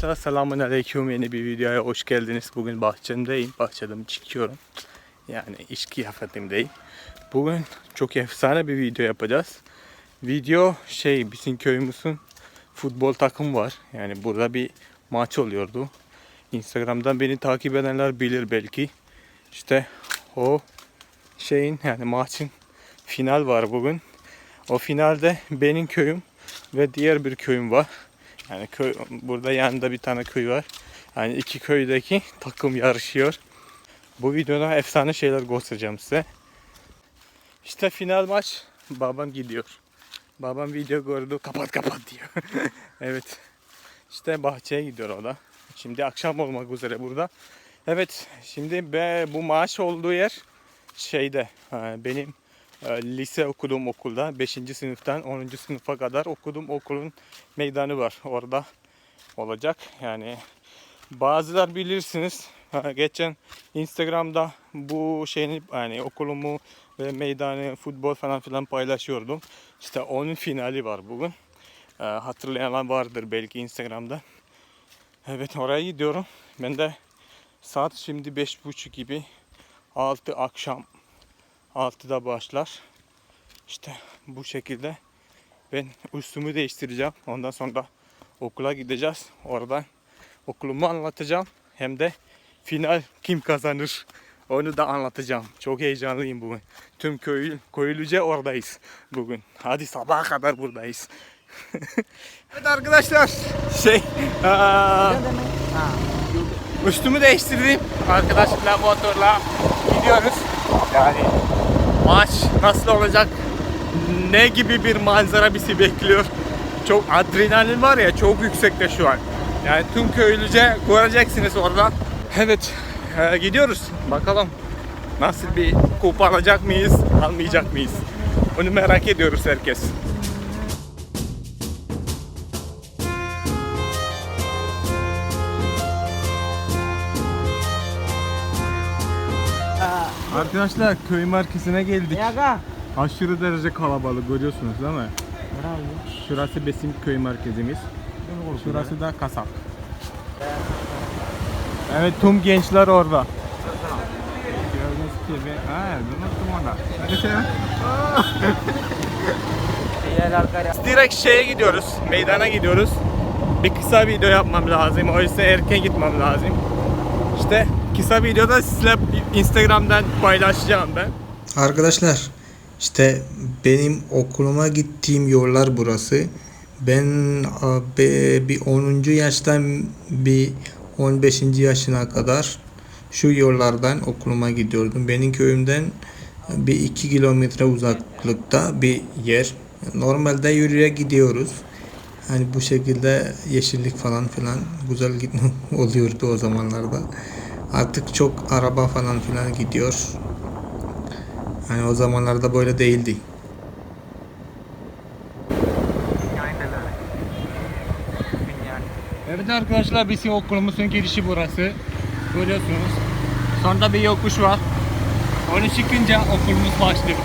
Arkadaşlar selamun aleyküm yeni bir videoya hoş geldiniz. Bugün bahçemdeyim. Bahçeden çıkıyorum. Yani iş kıyafetimdeyim. Bugün çok efsane bir video yapacağız. Video şey bizim köyümüzün futbol takım var. Yani burada bir maç oluyordu. Instagram'dan beni takip edenler bilir belki. İşte o şeyin yani maçın final var bugün. O finalde benim köyüm ve diğer bir köyüm var. Yani köy, burada yanında bir tane köy var. Yani iki köydeki takım yarışıyor. Bu videoda efsane şeyler göstereceğim size. İşte final maç. Babam gidiyor. Babam video gördü. Kapat kapat diyor. evet. İşte bahçeye gidiyor o da. Şimdi akşam olmak üzere burada. Evet. Şimdi be, bu maç olduğu yer şeyde benim lise okuduğum okulda 5. sınıftan 10. sınıfa kadar okuduğum okulun meydanı var. Orada olacak. Yani bazılar bilirsiniz. Geçen Instagram'da bu şeyini yani okulumu ve meydanı futbol falan filan paylaşıyordum. İşte onun finali var bugün. E, hatırlayanlar vardır belki Instagram'da. Evet oraya gidiyorum. Ben de saat şimdi 5.30 gibi 6 akşam 6'da başlar. İşte bu şekilde ben üstümü değiştireceğim. Ondan sonra okula gideceğiz. Oradan okulumu anlatacağım. Hem de final kim kazanır onu da anlatacağım. Çok heyecanlıyım bugün. Tüm köy, köylüce oradayız bugün. Hadi sabaha kadar buradayız. evet arkadaşlar şey aa, üstümü değiştirdim. Arkadaşımla motorla gidiyoruz. Yani maç nasıl olacak? Ne gibi bir manzara bizi bekliyor? Çok adrenalin var ya çok yüksekte şu an. Yani tüm köylüce göreceksiniz orada. Evet e, gidiyoruz. Bakalım nasıl bir kupa alacak mıyız, almayacak mıyız? Onu merak ediyoruz herkes. Arkadaşlar köy merkezine geldik. Yaga. Aşırı derece kalabalık görüyorsunuz değil mi? Şurası bizim köy merkezimiz. Şurası da kasap. Evet tüm gençler orada. Gördüğünüz gibi. Ha, unuttum sen. Direkt şeye gidiyoruz. Meydana gidiyoruz. Bir kısa video yapmam lazım. O yüzden erken gitmem lazım. İşte kısa videoda sizle Instagram'dan paylaşacağım ben. Arkadaşlar işte benim okuluma gittiğim yollar burası. Ben bir 10. yaştan bir 15. yaşına kadar şu yollardan okuluma gidiyordum. Benim köyümden bir 2 kilometre uzaklıkta bir yer. Normalde yürüyerek gidiyoruz. Hani bu şekilde yeşillik falan filan güzel oluyordu o zamanlarda. Artık çok araba falan filan gidiyor. Hani o zamanlarda böyle değildi. Evet arkadaşlar bizim okulumuzun girişi burası. Görüyorsunuz. Sonra bir yokuş var. Onu çıkınca okulumuz başlıyor.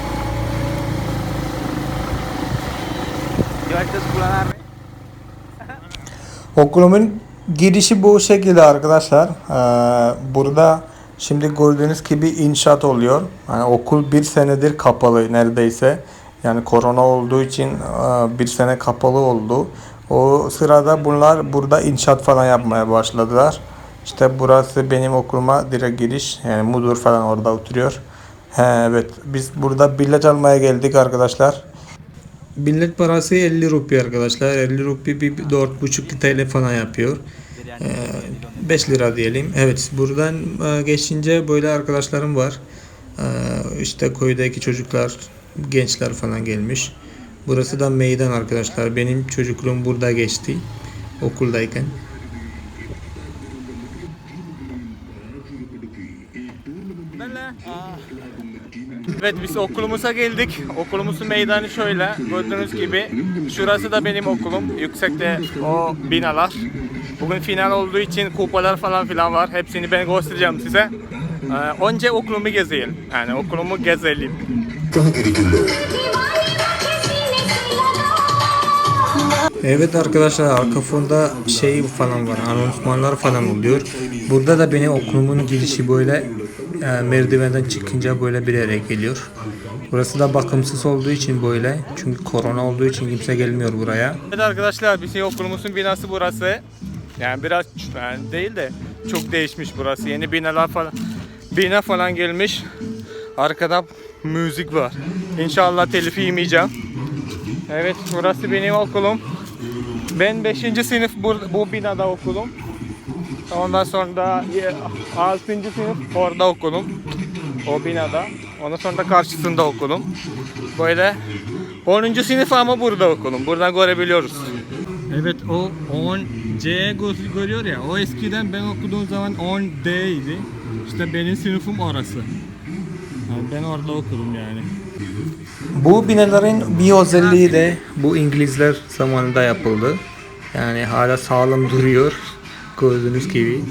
Okulumun girişi bu şekilde arkadaşlar. Ee, burada şimdi gördüğünüz gibi inşaat oluyor. Yani okul bir senedir kapalı neredeyse. Yani korona olduğu için e, bir sene kapalı oldu. O sırada bunlar burada inşaat falan yapmaya başladılar. İşte burası benim okuluma direkt giriş. Yani müdür falan orada oturuyor. He, evet biz burada bilet almaya geldik arkadaşlar. Bilet parası 50 rupi arkadaşlar. 50 rupi bir 4,5 TL falan yapıyor. Ee, 5 lira diyelim. Evet buradan e, geçince böyle arkadaşlarım var. Ee, işte köydeki çocuklar, gençler falan gelmiş. Burası da meydan arkadaşlar. Benim çocukluğum burada geçti okuldayken. Evet biz okulumuza geldik. Okulumuzun meydanı şöyle. Gördüğünüz gibi. Şurası da benim okulum. Yüksekte o binalar. Bugün final olduğu için kupalar falan filan var. Hepsini ben göstereceğim size. Ee, önce okulumu gezelim. Yani okulumu gezelim. Evet arkadaşlar arka fonda şey falan var anonsmanlar falan oluyor. Burada da benim okulumun girişi böyle e, merdivenden çıkınca böyle bir yere geliyor. Burası da bakımsız olduğu için böyle. Çünkü korona olduğu için kimse gelmiyor buraya. Evet arkadaşlar bizim okulumuzun binası burası. Yani biraz yani değil de çok değişmiş burası. Yeni binalar falan bina falan gelmiş. Arkada müzik var. İnşallah telifi yemeyeceğim. Evet burası benim okulum. Ben 5. sınıf bu, bu binada okulum. Ondan sonra 6. sınıf orada okulum. O binada. Ondan sonra da karşısında okulum. Böyle 10. sınıf ama burada okulum. Buradan görebiliyoruz. Evet o 10C görüyor ya. O eskiden ben okuduğum zaman 10D idi. İşte benim sınıfım orası. Yani ben orada okudum yani. Bu binaların bir özelliği de bu İngilizler zamanında yapıldı. Yani hala sağlam duruyor. Gördüğünüz gibi.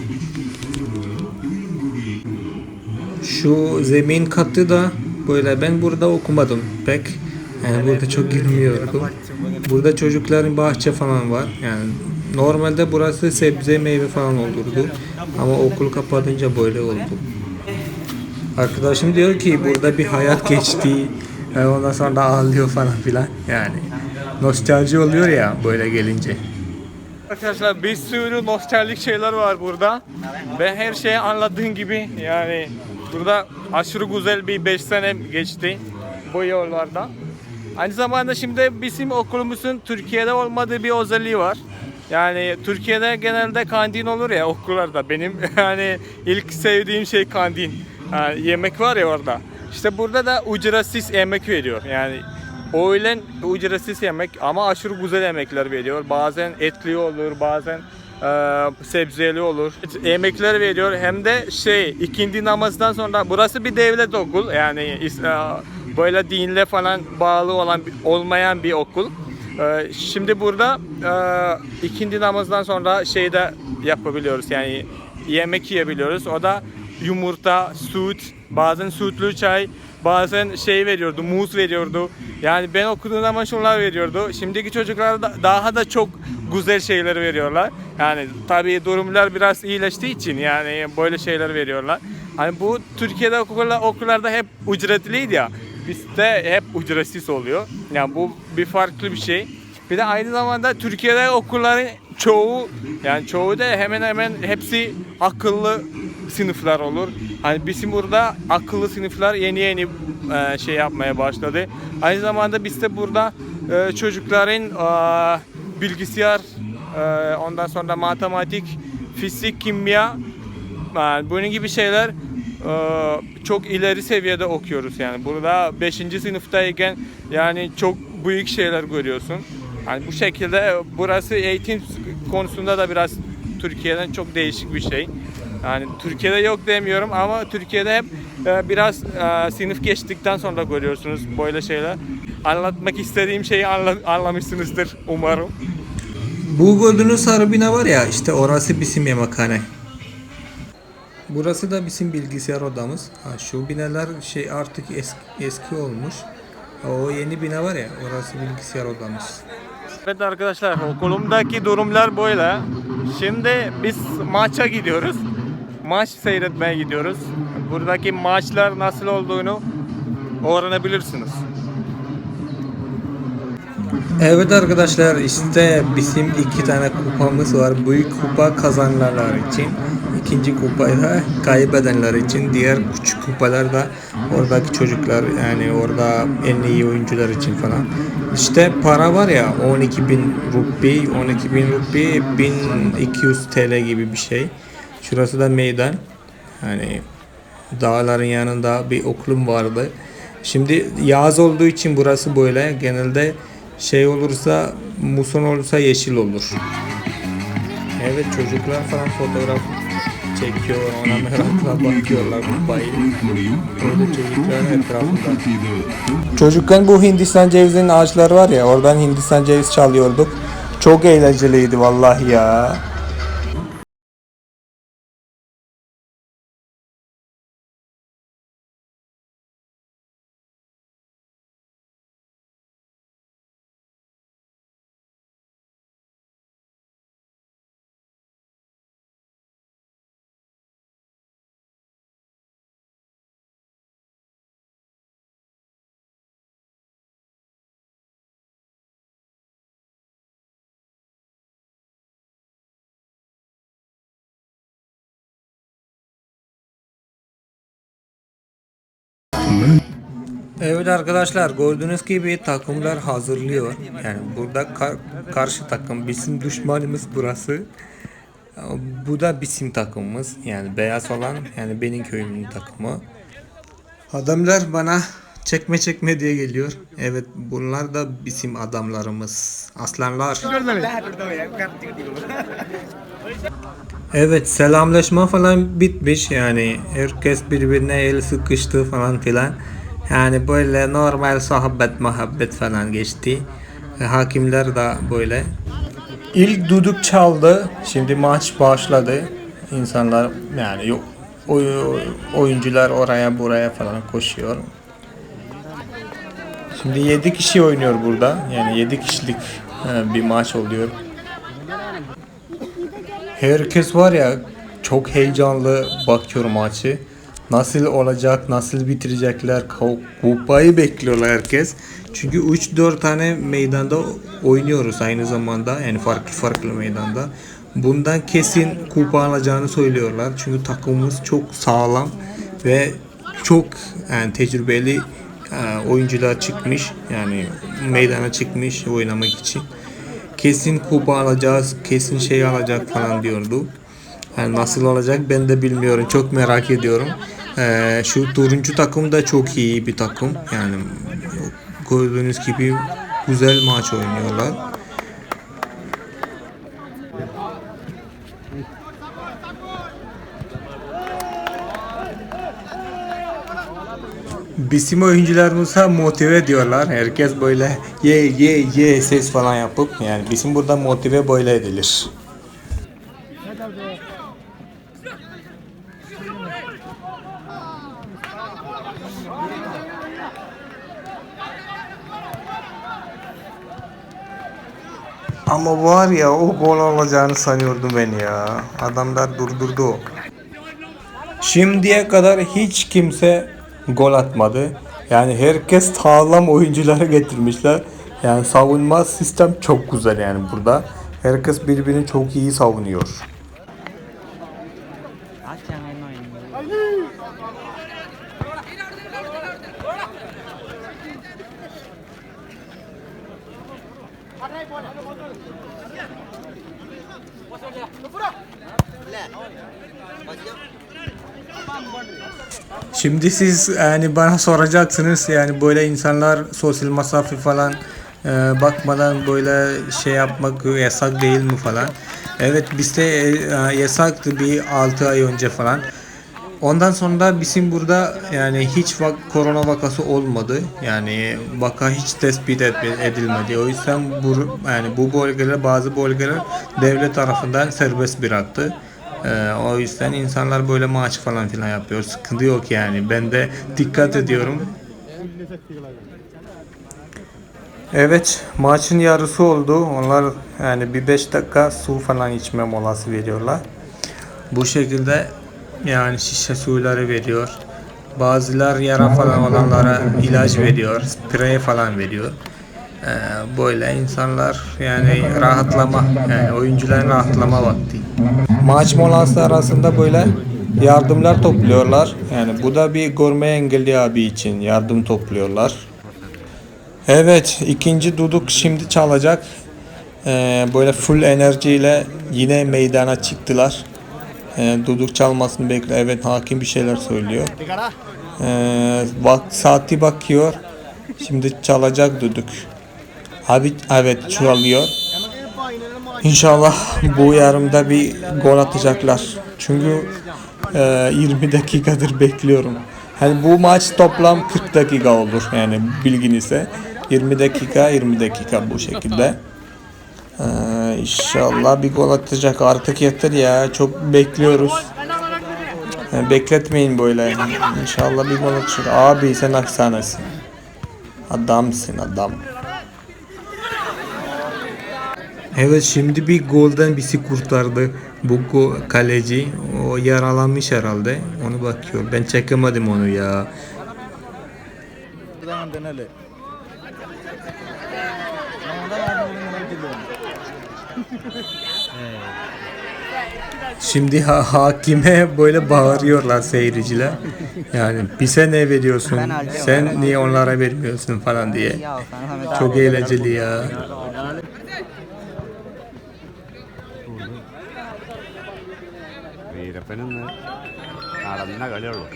Şu zemin katı da böyle ben burada okumadım pek. Yani burada çok girmiyordum. Burada çocukların bahçe falan var. Yani normalde burası sebze meyve falan olurdu. Ama okul kapatınca böyle oldu. Arkadaşım diyor ki burada bir hayat geçti. Yani ondan sonra ağlıyor falan filan. Yani nostalji oluyor ya böyle gelince. Arkadaşlar bir sürü nostaljik şeyler var burada. Ve her şeyi anladığın gibi yani burada aşırı güzel bir 5 sene geçti bu yollarda. Aynı zamanda şimdi bizim okulumuzun Türkiye'de olmadığı bir özelliği var. Yani Türkiye'de genelde kantin olur ya okullarda. Benim yani ilk sevdiğim şey kantin. Yani yemek var ya orada. İşte burada da ücretsiz yemek veriyor. Yani öğlen ücretsiz yemek ama aşırı güzel yemekler veriyor. Bazen etli olur, bazen e, sebzeli olur. Yemekler veriyor. Hem de şey ikindi namazdan sonra burası bir devlet okul. Yani e, böyle dinle falan bağlı olan olmayan bir okul. E, şimdi burada e, ikindi namazdan sonra şey de yapabiliyoruz. Yani yemek yiyebiliyoruz. O da yumurta, süt, bazen sütlü çay, bazen şey veriyordu, muz veriyordu. Yani ben okuduğum zaman şunlar veriyordu. Şimdiki çocuklar da- daha da çok güzel şeyler veriyorlar. Yani tabii durumlar biraz iyileştiği için yani böyle şeyler veriyorlar. Hani bu Türkiye'de okullar, okullarda hep ücretliydi ya. Bizde hep ücretsiz oluyor. Yani bu bir farklı bir şey. Bir de aynı zamanda Türkiye'de okulların çoğu yani çoğu da hemen hemen hepsi akıllı sınıflar olur. Hani bizim burada akıllı sınıflar yeni yeni e, şey yapmaya başladı. Aynı zamanda bizde burada e, çocukların e, bilgisayar, e, ondan sonra matematik, fizik, kimya, yani bunun gibi şeyler çok ileri seviyede okuyoruz yani. Burada 5. sınıftayken yani çok büyük şeyler görüyorsun. Yani bu şekilde burası eğitim konusunda da biraz Türkiye'den çok değişik bir şey. Yani Türkiye'de yok demiyorum ama Türkiye'de hep e, biraz e, sınıf geçtikten sonra görüyorsunuz böyle şeyler. Anlatmak istediğim şeyi anla- anlamışsınızdır umarım. Bu gördüğünüz sarı bina var ya işte orası bizim yemekhane. Burası da bizim bilgisayar odamız. Ha, şu binalar şey artık eski, eski olmuş. O yeni bina var ya orası bilgisayar odamız. Evet arkadaşlar okulumdaki durumlar böyle. Şimdi biz maça gidiyoruz. Maç seyretmeye gidiyoruz. Buradaki maçlar nasıl olduğunu öğrenebilirsiniz. Evet arkadaşlar işte bizim iki tane kupamız var. Büyük kupa kazananlar için. İkinci kupayı kaybedenler için. Diğer küçük kupalar da oradaki çocuklar yani orada en iyi oyuncular için falan. İşte para var ya 12 bin rupi, 12 bin rupi 1200 TL gibi bir şey. Şurası da meydan. Yani dağların yanında bir okulum vardı. Şimdi yaz olduğu için burası böyle. Genelde şey olursa muson olursa yeşil olur. Evet çocuklar falan fotoğraf çekiyor. Ona merakla bakıyorlar kupayı. Çocukken bu Hindistan cevizinin ağaçları var ya oradan Hindistan ceviz çalıyorduk. Çok eğlenceliydi vallahi ya. Evet arkadaşlar gördüğünüz gibi takımlar hazırlıyor. Yani burada ka- karşı takım bizim düşmanımız burası. Bu da bizim takımımız. Yani beyaz olan yani benim köyümün takımı. Adamlar bana çekme çekme diye geliyor. Evet bunlar da bizim adamlarımız. Aslanlar. Evet selamlaşma falan bitmiş yani herkes birbirine el sıkıştı falan filan. Yani böyle normal sohbet muhabbet falan geçti. E, Hakimler de böyle. İlk duduk çaldı. Şimdi maç başladı. İnsanlar yani yok oy- oyuncular oraya buraya falan koşuyor. Şimdi 7 kişi oynuyor burada. Yani 7 kişilik e, bir maç oluyor. Herkes var ya çok heyecanlı bakıyor maçı. Nasıl olacak, nasıl bitirecekler, Ku- kupayı bekliyorlar herkes. Çünkü 3-4 tane meydanda oynuyoruz aynı zamanda yani farklı farklı meydanda. Bundan kesin kupa alacağını söylüyorlar. Çünkü takımımız çok sağlam ve çok yani tecrübeli e, oyuncular çıkmış. Yani meydana çıkmış oynamak için kesin kupa alacağız, kesin şey alacak falan diyordu. Yani nasıl olacak ben de bilmiyorum. Çok merak ediyorum. Ee, şu turuncu takım da çok iyi bir takım. Yani gördüğünüz gibi güzel maç oynuyorlar. Bizim oyuncularımıza motive ediyorlar. Herkes böyle ye ye ye ses falan yapıp yani bizim burada motive böyle edilir. Ama var ya o gol olacağını sanıyordum ben ya. Adamlar durdurdu. Şimdiye kadar hiç kimse gol atmadı. Yani herkes sağlam oyuncuları getirmişler. Yani savunma sistem çok güzel yani burada. Herkes birbirini çok iyi savunuyor. Şimdi siz yani bana soracaksınız yani böyle insanlar sosyal mesafe falan e, bakmadan böyle şey yapmak yasak değil mi falan. Evet bizde e, e, yasaktı bir 6 ay önce falan. Ondan sonra bizim burada yani hiç vak korona vakası olmadı. Yani vaka hiç tespit edilmedi. O yüzden bu yani bu bölgeler bazı bölgeler devlet tarafından serbest bıraktı. Ee, o yüzden insanlar böyle maç falan filan yapıyor. Sıkıntı yok yani. Ben de dikkat ediyorum. Evet, maçın yarısı oldu. Onlar yani bir 5 dakika su falan içme molası veriyorlar. Bu şekilde yani şişe suyları veriyor. Bazılar yara falan olanlara ilaç veriyor, sprey falan veriyor. Ee, böyle insanlar yani rahatlama, yani oyuncuların rahatlama vakti. Maç molası arasında böyle yardımlar topluyorlar. Yani bu da bir görme engelli abi için yardım topluyorlar. Evet, ikinci duduk şimdi çalacak. Ee, böyle full enerjiyle yine meydana çıktılar. Ee, duduk çalmasını bekle. Evet, hakim bir şeyler söylüyor. Ee, bak saati bakıyor. Şimdi çalacak duduk. Abi evet çalıyor. İnşallah bu yarımda bir gol atacaklar. Çünkü e, 20 dakikadır bekliyorum. Hani bu maç toplam 40 dakika olur yani bilginizse. 20 dakika 20 dakika bu şekilde. Ee, inşallah bir gol atacak artık yeter ya çok bekliyoruz. Yani bekletmeyin böyle. İnşallah bir gol atacak. Abi sen aksanesin. Adamsın adam. Evet şimdi bir golden bizi kurtardı bu kaleci. O yaralanmış herhalde. Onu bakıyor. Ben çekemedim onu ya. Şimdi ha- hakime böyle bağırıyorlar seyirciler. Yani bize ne veriyorsun? Sen niye onlara vermiyorsun falan diye. Çok eğlenceli ya. വീരപ്പനിന്ന് നടന്ന കളിയുള്ളൂ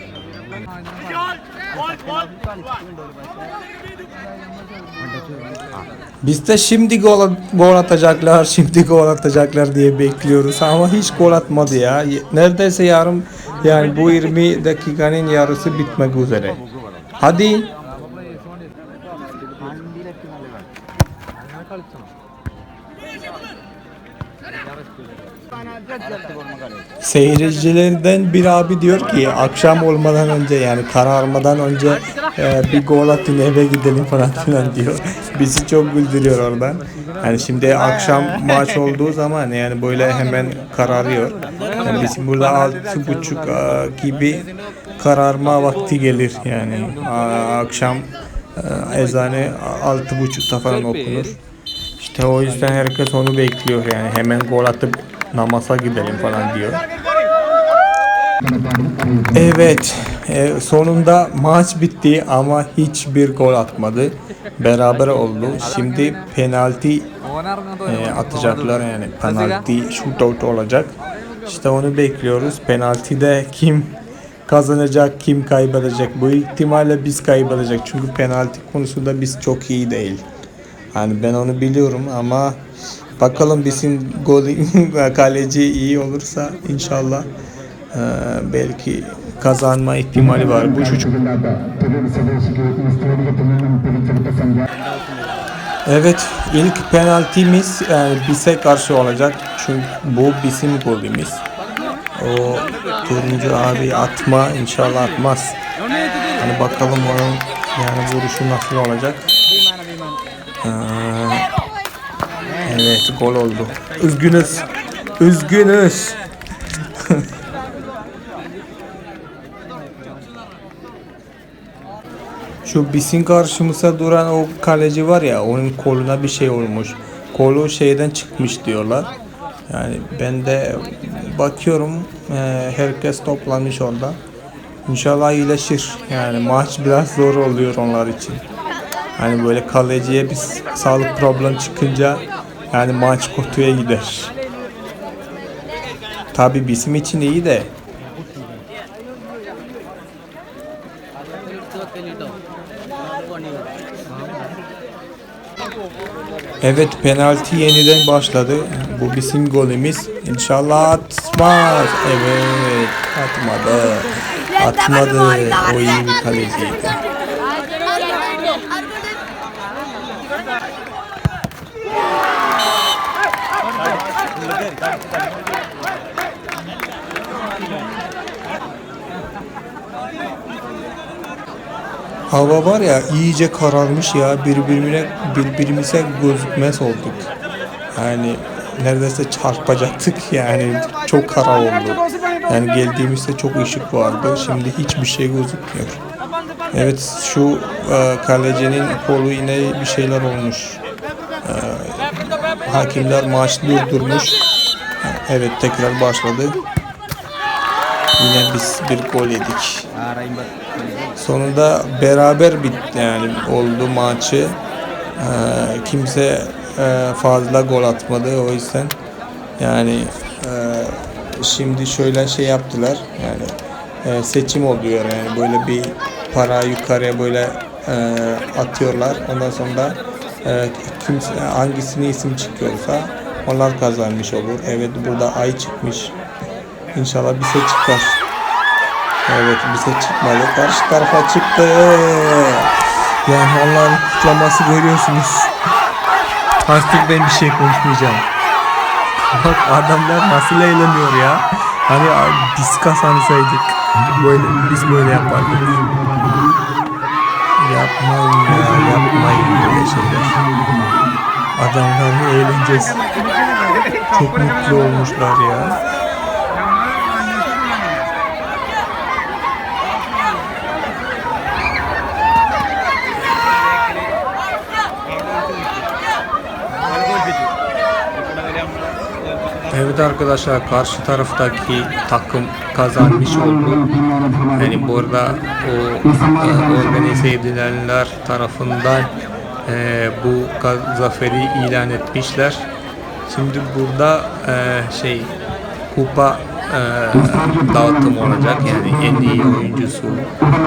Biz de şimdi gol, gol atacaklar, şimdi gol atacaklar diye bekliyoruz ama hiç gol atmadı ya. Neredeyse yarım yani bu 20 dakikanın yarısı bitmek üzere. Hadi. Seyircilerden bir abi diyor ki akşam olmadan önce yani kararmadan önce e, bir gol atın eve gidelim falan filan diyor. Bizi çok güldürüyor oradan. Yani şimdi akşam maç olduğu zaman yani böyle hemen kararıyor. Yani bizim burada altı buçuk e, gibi kararma vakti gelir yani akşam e, ezanı altı buçukta falan okunur. İşte o yüzden herkes onu bekliyor yani hemen gol atıp namaza gidelim falan diyor. Evet, e, sonunda maç bitti ama hiçbir gol atmadı. Beraber oldu. Şimdi penaltı e, atacaklar yani penaltı shootout olacak. İşte onu bekliyoruz. Penaltıda kim kazanacak, kim kaybedecek? Bu ihtimalle biz kaybedecek. Çünkü penaltı konusunda biz çok iyi değil. Yani ben onu biliyorum ama bakalım bizim gol kaleci iyi olursa inşallah e, belki kazanma ihtimali var. Bu çocuk Evet, ilk penaltimiz yani bize karşı olacak. Çünkü bu bizim golümüz. O turuncu abi atma inşallah atmaz. Hani bakalım onun yani vuruşu nasıl olacak. Ee, evet gol oldu. Üzgünüz. Üzgünüz. Şu bizim karşımıza duran o kaleci var ya onun koluna bir şey olmuş. Kolu şeyden çıkmış diyorlar. Yani ben de bakıyorum e, herkes toplanmış orada. İnşallah iyileşir. Yani maç biraz zor oluyor onlar için. Hani böyle kaleciye bir sağlık problem çıkınca yani maç kötüye gider. Tabi bizim için iyi de Evet penaltı yeniden başladı. Bu bizim golümüz. İnşallah atmaz. Evet atmadı. Atmadı. O iyi bir kaleciydi. Hava var ya iyice kararmış ya birbirine birbirimize gözükmez olduk. Yani neredeyse çarpacaktık yani çok kara oldu. Yani geldiğimizde çok ışık vardı. Şimdi hiçbir şey gözükmüyor. Evet şu e, kalecinin kolu yine bir şeyler olmuş. E, hakimler maç durdurmuş. Evet tekrar başladı. Yine biz bir gol yedik. Sonunda beraber bitti yani oldu maçı. Ee, kimse e, fazla gol atmadı o yüzden yani e, şimdi şöyle şey yaptılar yani e, seçim oluyor yani böyle bir para yukarıya böyle e, atıyorlar ondan sonra e, kimse hangisine isim çıkıyorsa onlar kazanmış olur. Evet burada ay çıkmış. İnşallah bize çıkar. Evet bize çıkmadı. Karşı tarafa çıktı. Yani onların kutlaması görüyorsunuz. Artık ben bir şey konuşmayacağım. Bak adamlar nasıl eğleniyor ya. Hani abi biz kazansaydık böyle biz böyle yapardık. Yapmayın ya yapmayın böyle şeyler. Adamlarla eğleneceğiz. Çok mutlu olmuşlar ya. Evet arkadaşlar karşı taraftaki takım kazanmış oldu. Yani burada o e, organize edilenler tarafından e, bu zaferi ilan etmişler. Şimdi burada e, şey kupa e, dağıtım olacak yani en iyi oyuncusu,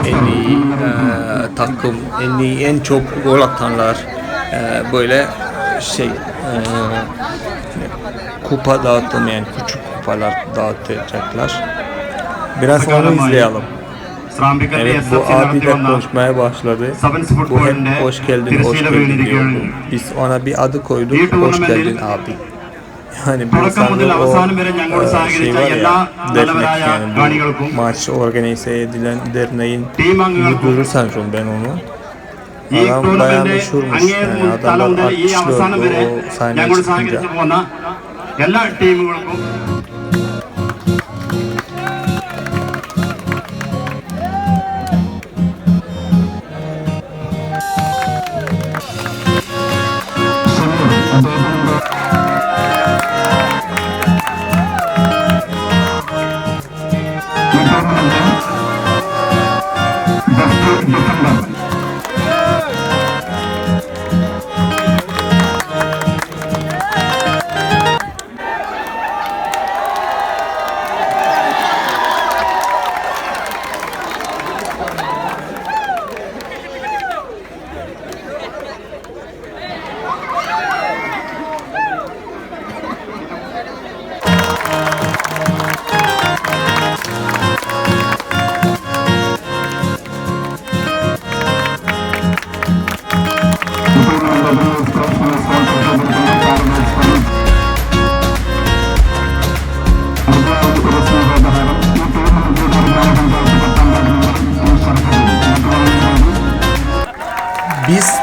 en iyi e, takım, en iyi en çok gol atanlar e, böyle şey e, kupa dağıtım yani küçük kupalar dağıtacaklar. Biraz onu izleyelim. Evet bu abi de konuşmaya başladı. Bu hep hoş geldin, hoş geldin diyor. Biz ona bir adı koyduk, hoş gegeldin abi. Yani bu insanlığın o e, şey var ya, dernek yani bu maç organize edilen derneğin müdürü sanırım ben onu. Adam bayağı meşhurmuş yani adamlar alkışlıyordu o sahneye çıkınca.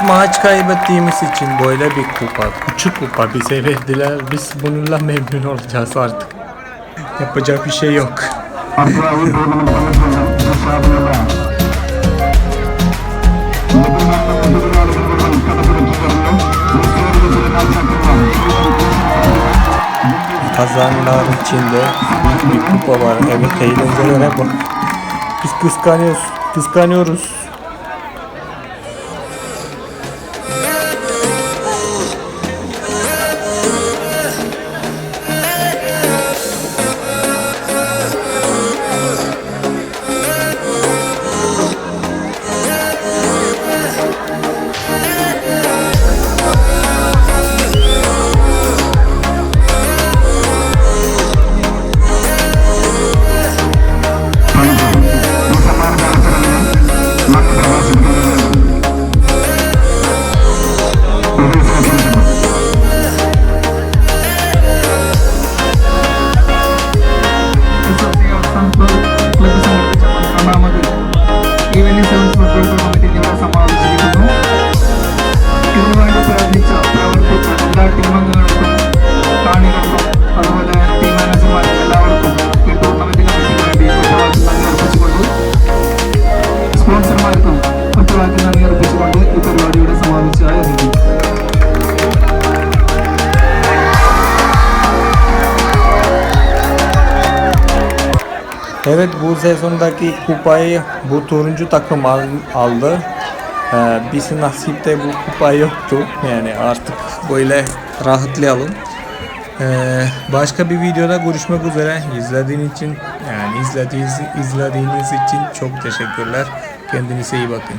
Maç kaybettiğimiz için böyle bir kupa, küçük kupa bize verdiler. Biz bununla memnun olacağız artık. Yapacak bir şey yok. Kazanlar içinde bir kupa var. Evet eğlencelere bak. Biz kıskanıyoruz. Kıskanıyoruz. Sezondaki kupayı bu turuncu takım al- aldı. Ee, bizim nasipte bu kupa yoktu. Yani artık böyle rahatlayalım. Ee, başka bir videoda görüşmek üzere. İzlediğiniz için yani izlediğiniz izlediğiniz için çok teşekkürler. Kendinize iyi bakın.